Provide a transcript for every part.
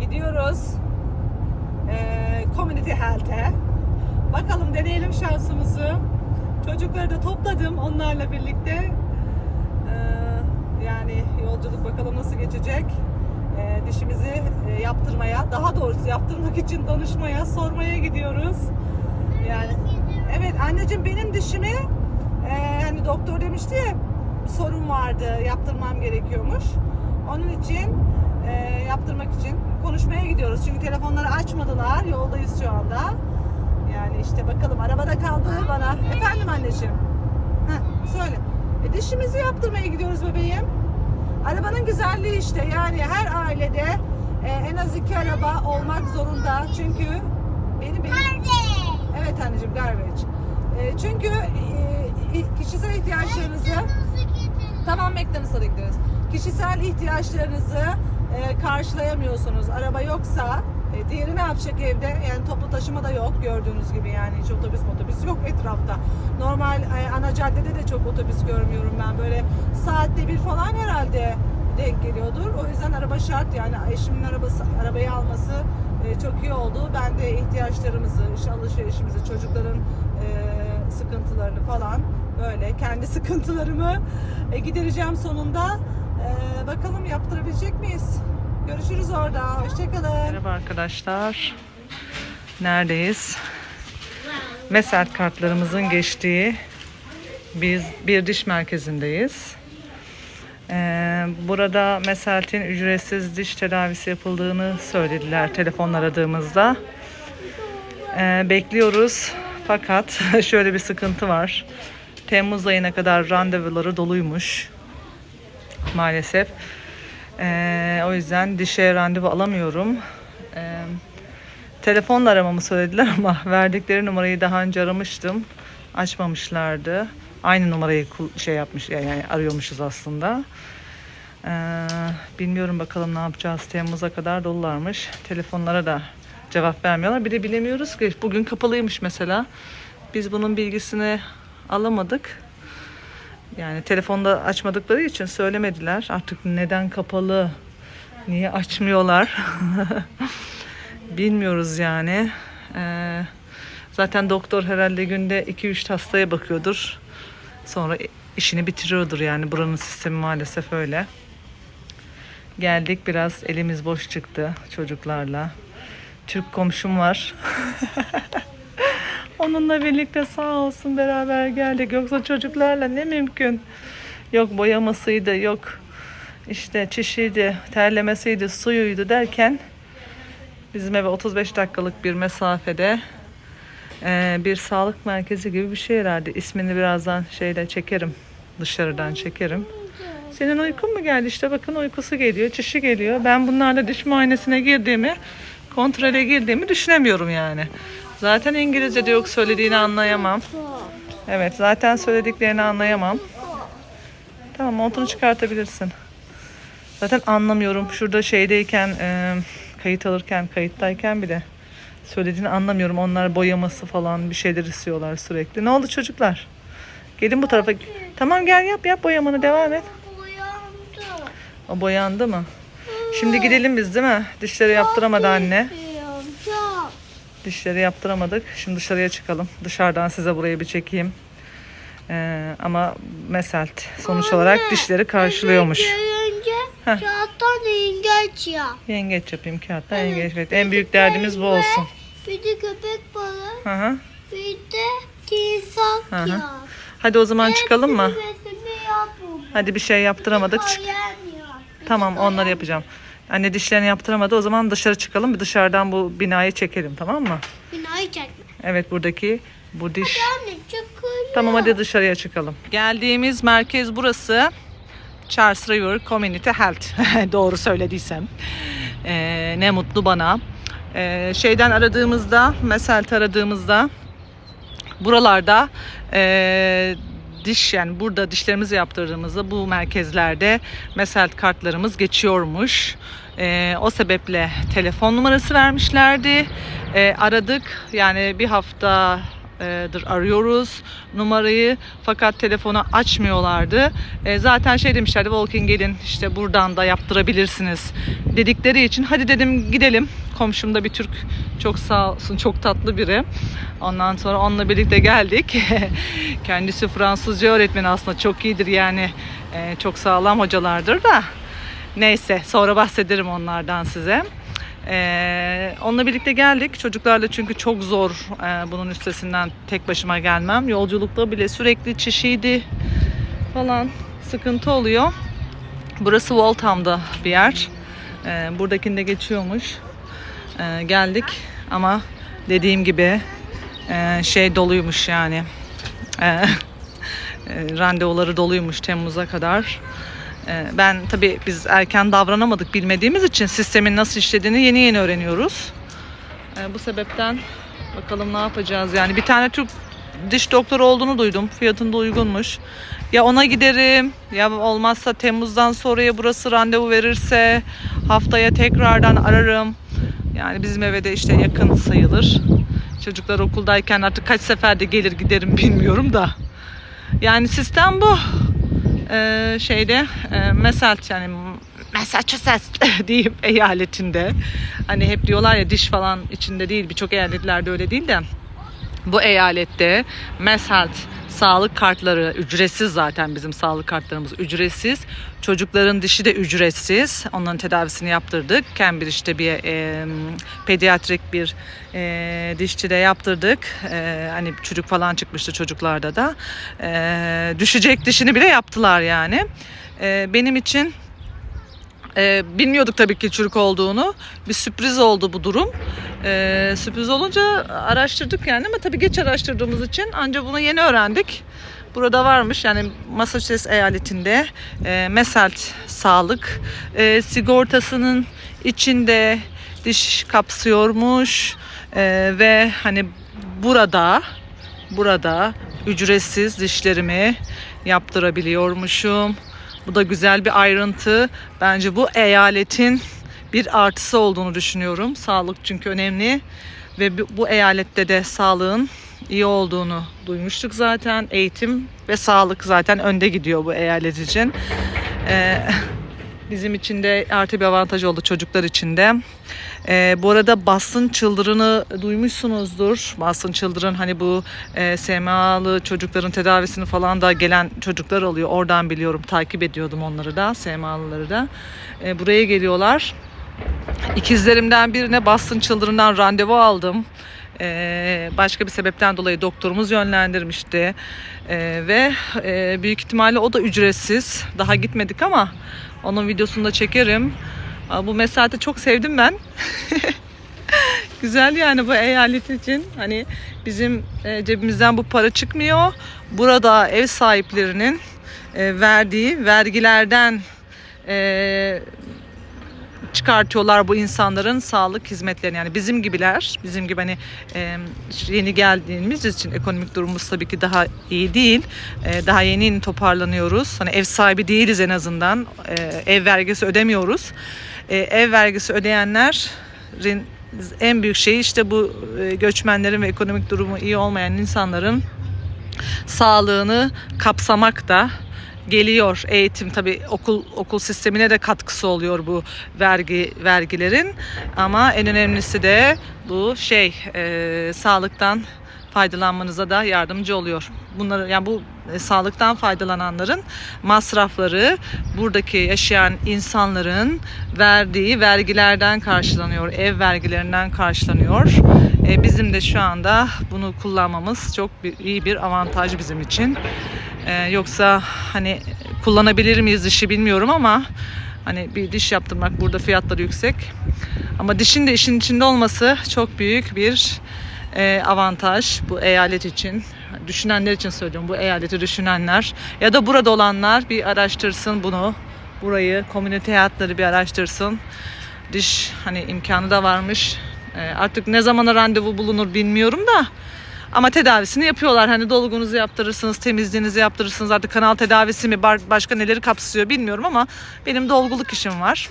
gidiyoruz ee, Community Health'e. Bakalım deneyelim şansımızı. Çocukları da topladım onlarla birlikte. Ee, yani yolculuk bakalım nasıl geçecek. Ee, dişimizi e, yaptırmaya, daha doğrusu yaptırmak için danışmaya, sormaya gidiyoruz. Yani evet anneciğim benim dişimi e, hani doktor demişti ya sorun vardı, yaptırmam gerekiyormuş. Onun için e, yaptırmak için konuşmaya gidiyoruz. Çünkü telefonları açmadılar. Yoldayız şu anda. Yani işte bakalım arabada kaldı bana. Efendim anneciğim. Heh, söyle. E, dişimizi yaptırmaya gidiyoruz bebeğim. Arabanın güzelliği işte yani her ailede e, en az iki araba olmak zorunda. Çünkü benim benim Evet anneciğim garbage. E, çünkü e, kişisel ihtiyaçlarınızı Tamam McDonald's'a da gideriz. Kişisel ihtiyaçlarınızı e, karşılayamıyorsunuz. Araba yoksa e, diğeri ne yapacak evde? Yani toplu taşıma da yok gördüğünüz gibi yani hiç otobüs otobüs yok etrafta. Normal e, ana caddede de çok otobüs görmüyorum ben. Böyle saatte bir falan herhalde denk geliyordur. O yüzden araba şart yani eşimin arabası arabayı alması e, çok iyi oldu. Ben de ihtiyaçlarımızı, işte alışverişimizi, çocukların e, sıkıntılarını falan böyle kendi sıkıntılarımı e, gidereceğim sonunda. E, bakalım yaptırabilecek miyiz? Görüşürüz orada. Hoşçakalın. Merhaba arkadaşlar. Neredeyiz? Mesel kartlarımızın geçtiği biz bir diş merkezindeyiz. Ee, burada Meselt'in ücretsiz diş tedavisi yapıldığını söylediler telefon aradığımızda. Ee, bekliyoruz fakat şöyle bir sıkıntı var. Temmuz ayına kadar randevuları doluymuş maalesef. Ee, o yüzden dişe randevu alamıyorum. Ee, telefonla aramamı söylediler ama verdikleri numarayı daha önce aramıştım. Açmamışlardı. Aynı numarayı şey yapmış yani arıyormuşuz aslında. Ee, bilmiyorum bakalım ne yapacağız. Temmuz'a kadar dolularmış. Telefonlara da cevap vermiyorlar. Bir de bilemiyoruz ki bugün kapalıymış mesela. Biz bunun bilgisini alamadık. Yani telefonda açmadıkları için söylemediler. Artık neden kapalı, niye açmıyorlar bilmiyoruz yani. Ee, zaten doktor herhalde günde 2-3 hastaya bakıyordur. Sonra işini bitiriyordur yani buranın sistemi maalesef öyle. Geldik biraz elimiz boş çıktı çocuklarla. Türk komşum var. Onunla birlikte sağ olsun beraber geldik. Yoksa çocuklarla ne mümkün. Yok boyamasıydı, yok işte çişiydi, terlemesiydi, suyuydu derken bizim eve 35 dakikalık bir mesafede eee, bir sağlık merkezi gibi bir şey herhalde. İsmini birazdan şeyle çekerim. Dışarıdan çekerim. Senin uykun mu geldi? İşte bakın uykusu geliyor, çişi geliyor. Ben bunlarla diş muayenesine girdiğimi, kontrole girdiğimi düşünemiyorum yani. Zaten İngilizce de yok söylediğini anlayamam. Evet zaten söylediklerini anlayamam. Tamam montunu çıkartabilirsin. Zaten anlamıyorum. Şurada şeydeyken e, kayıt alırken kayıttayken bile söylediğini anlamıyorum. Onlar boyaması falan bir şeyler istiyorlar sürekli. Ne oldu çocuklar? Gelin bu tarafa. Tamam gel yap yap boyamanı devam et. Uyandı. O boyandı mı? Şimdi gidelim biz değil mi? Dişleri yaptıramadı anne. Dişleri yaptıramadık. Şimdi dışarıya çıkalım. Dışarıdan size burayı bir çekeyim. Ee, ama Meselt sonuç olarak dişleri karşılıyormuş. Önce kağıttan yengeç ya. Yengeç yapayım kağıtta yengeç. Evet, en büyük derdimiz bu olsun. Bir de köpek balığı. Hı hı. Bir de timsah Hı hı. ya. Hadi o zaman çıkalım mı? Hadi bir şey yaptıramadık. Çık. Tamam onları yapacağım. Anne dişlerini yaptıramadı. O zaman dışarı çıkalım. Bir dışarıdan bu binayı çekelim tamam mı? Binayı çekme. Evet buradaki bu diş. Anne çıkıyor. Tamam hadi dışarıya çıkalım. Geldiğimiz merkez burası. Charles River Community Health. Doğru söylediysem. Ee, ne mutlu bana. Ee, şeyden aradığımızda, Meselt aradığımızda buralarda ee, diş yani burada dişlerimizi yaptırdığımızda bu merkezlerde Meselt kartlarımız geçiyormuş. Ee, o sebeple telefon numarası vermişlerdi. Ee, aradık yani bir hafta zamanlardır arıyoruz numarayı fakat telefonu açmıyorlardı. E, zaten şey demişlerdi Walking gelin işte buradan da yaptırabilirsiniz dedikleri için hadi dedim gidelim. Komşum da bir Türk çok sağ olsun çok tatlı biri. Ondan sonra onunla birlikte geldik. Kendisi Fransızca öğretmeni aslında çok iyidir yani e, çok sağlam hocalardır da. Neyse sonra bahsederim onlardan size. Ee, onunla birlikte geldik. Çocuklarla çünkü çok zor e, bunun üstesinden tek başıma gelmem. Yolculukta bile sürekli çişiydi falan sıkıntı oluyor. Burası Waltham'da bir yer. Ee, buradakinde geçiyormuş. Ee, geldik ama dediğim gibi e, şey doluymuş yani. Ee, e, randevuları doluymuş Temmuz'a kadar. Ee, Ben tabii biz erken davranamadık bilmediğimiz için sistemin nasıl işlediğini yeni yeni öğreniyoruz. Ee, Bu sebepten bakalım ne yapacağız yani. Bir tane Türk diş doktoru olduğunu duydum. Fiyatında uygunmuş. Ya ona giderim ya olmazsa Temmuz'dan sonraya burası randevu verirse haftaya tekrardan ararım. Yani bizim eve de işte yakın sayılır. Çocuklar okuldayken artık kaç seferde gelir giderim bilmiyorum da. Yani sistem bu e, şeyde e, Massachusetts yani Massachusetts diyeyim eyaletinde. Hani hep diyorlar ya diş falan içinde değil birçok eyaletlerde öyle değil de. Bu eyalette Massachusetts sağlık kartları ücretsiz zaten bizim sağlık kartlarımız ücretsiz. Çocukların dişi de ücretsiz. Onların tedavisini yaptırdık. Cambridge'de bir e, pediatrik bir e, dişçide yaptırdık. E, hani çocuk falan çıkmıştı çocuklarda da. E, düşecek dişini bile yaptılar yani. E, benim için ee, bilmiyorduk tabii ki çürük olduğunu. Bir sürpriz oldu bu durum. Ee, sürpriz olunca araştırdık yani ama tabii geç araştırdığımız için ancak bunu yeni öğrendik. Burada varmış yani Massachusetts eyaletinde e, Meselt Sağlık e, sigortasının içinde diş kapsıyormuş E, ve hani burada burada ücretsiz dişlerimi yaptırabiliyormuşum. Bu da güzel bir ayrıntı. Bence bu eyaletin bir artısı olduğunu düşünüyorum. Sağlık çünkü önemli ve bu- eyalette de sağlığın iyi olduğunu duymuştuk zaten. Eğitim ve sağlık zaten önde gidiyor bu eyalet için. Ee, bizim için de artı bir avantaj oldu çocuklar için de. Ee, bu arada Boston Children'ı duymuşsunuzdur. Boston Children hani bu e, SMA'lı çocukların tedavisini falan da gelen çocuklar oluyor. Oradan biliyorum takip ediyordum onları da SMA'lıları da. Ee, buraya geliyorlar. İkizlerimden birine Boston Children'dan randevu aldım. Ee, başka bir sebepten dolayı doktorumuz yönlendirmişti. Ee, ve e, büyük ihtimalle o da ücretsiz. Daha gitmedik ama onun videosunu da çekerim. Bu mesafeti çok sevdim ben. Güzel yani bu eyalet için. Hani bizim e, cebimizden bu para çıkmıyor. Burada ev sahiplerinin e, verdiği vergilerden e, çıkartıyorlar bu insanların sağlık hizmetlerini. Yani bizim gibiler bizim gibi hani e, yeni geldiğimiz için ekonomik durumumuz tabii ki daha iyi değil. E, daha yeni yeni toparlanıyoruz. Hani ev sahibi değiliz en azından. E, ev vergisi ödemiyoruz. E, ev vergisi ödeyenlerin en büyük şeyi işte bu e, göçmenlerin ve ekonomik durumu iyi olmayan insanların sağlığını kapsamak da geliyor eğitim tabi okul okul sistemine de katkısı oluyor bu vergi vergilerin ama en önemlisi de bu şey e, sağlıktan faydalanmanıza da yardımcı oluyor. Bunları yani bu e, sağlıktan faydalananların masrafları buradaki yaşayan insanların verdiği vergilerden karşılanıyor, ev vergilerinden karşılanıyor. E, bizim de şu anda bunu kullanmamız çok bir, iyi bir avantaj bizim için. E, yoksa hani kullanabilir miyiz dişi bilmiyorum ama hani bir diş yaptırmak burada fiyatları yüksek. Ama dişin de işin içinde olması çok büyük bir e, avantaj bu eyalet için. Düşünenler için söylüyorum bu eyaleti düşünenler ya da burada olanlar bir araştırsın bunu. Burayı, komünite hayatları bir araştırsın. Diş hani imkanı da varmış. E, artık ne zamana randevu bulunur bilmiyorum da. Ama tedavisini yapıyorlar. Hani dolgunuzu yaptırırsınız, temizliğinizi yaptırırsınız. Artık kanal tedavisi mi başka neleri kapsıyor bilmiyorum ama benim dolguluk işim var.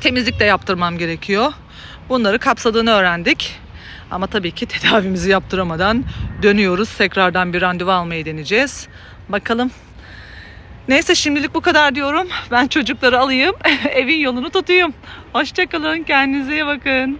Temizlik de yaptırmam gerekiyor. Bunları kapsadığını öğrendik. Ama tabii ki tedavimizi yaptıramadan dönüyoruz. Tekrardan bir randevu almayı deneyeceğiz. Bakalım. Neyse şimdilik bu kadar diyorum. Ben çocukları alayım, evin yolunu tutayım. Hoşçakalın, kendinize iyi bakın.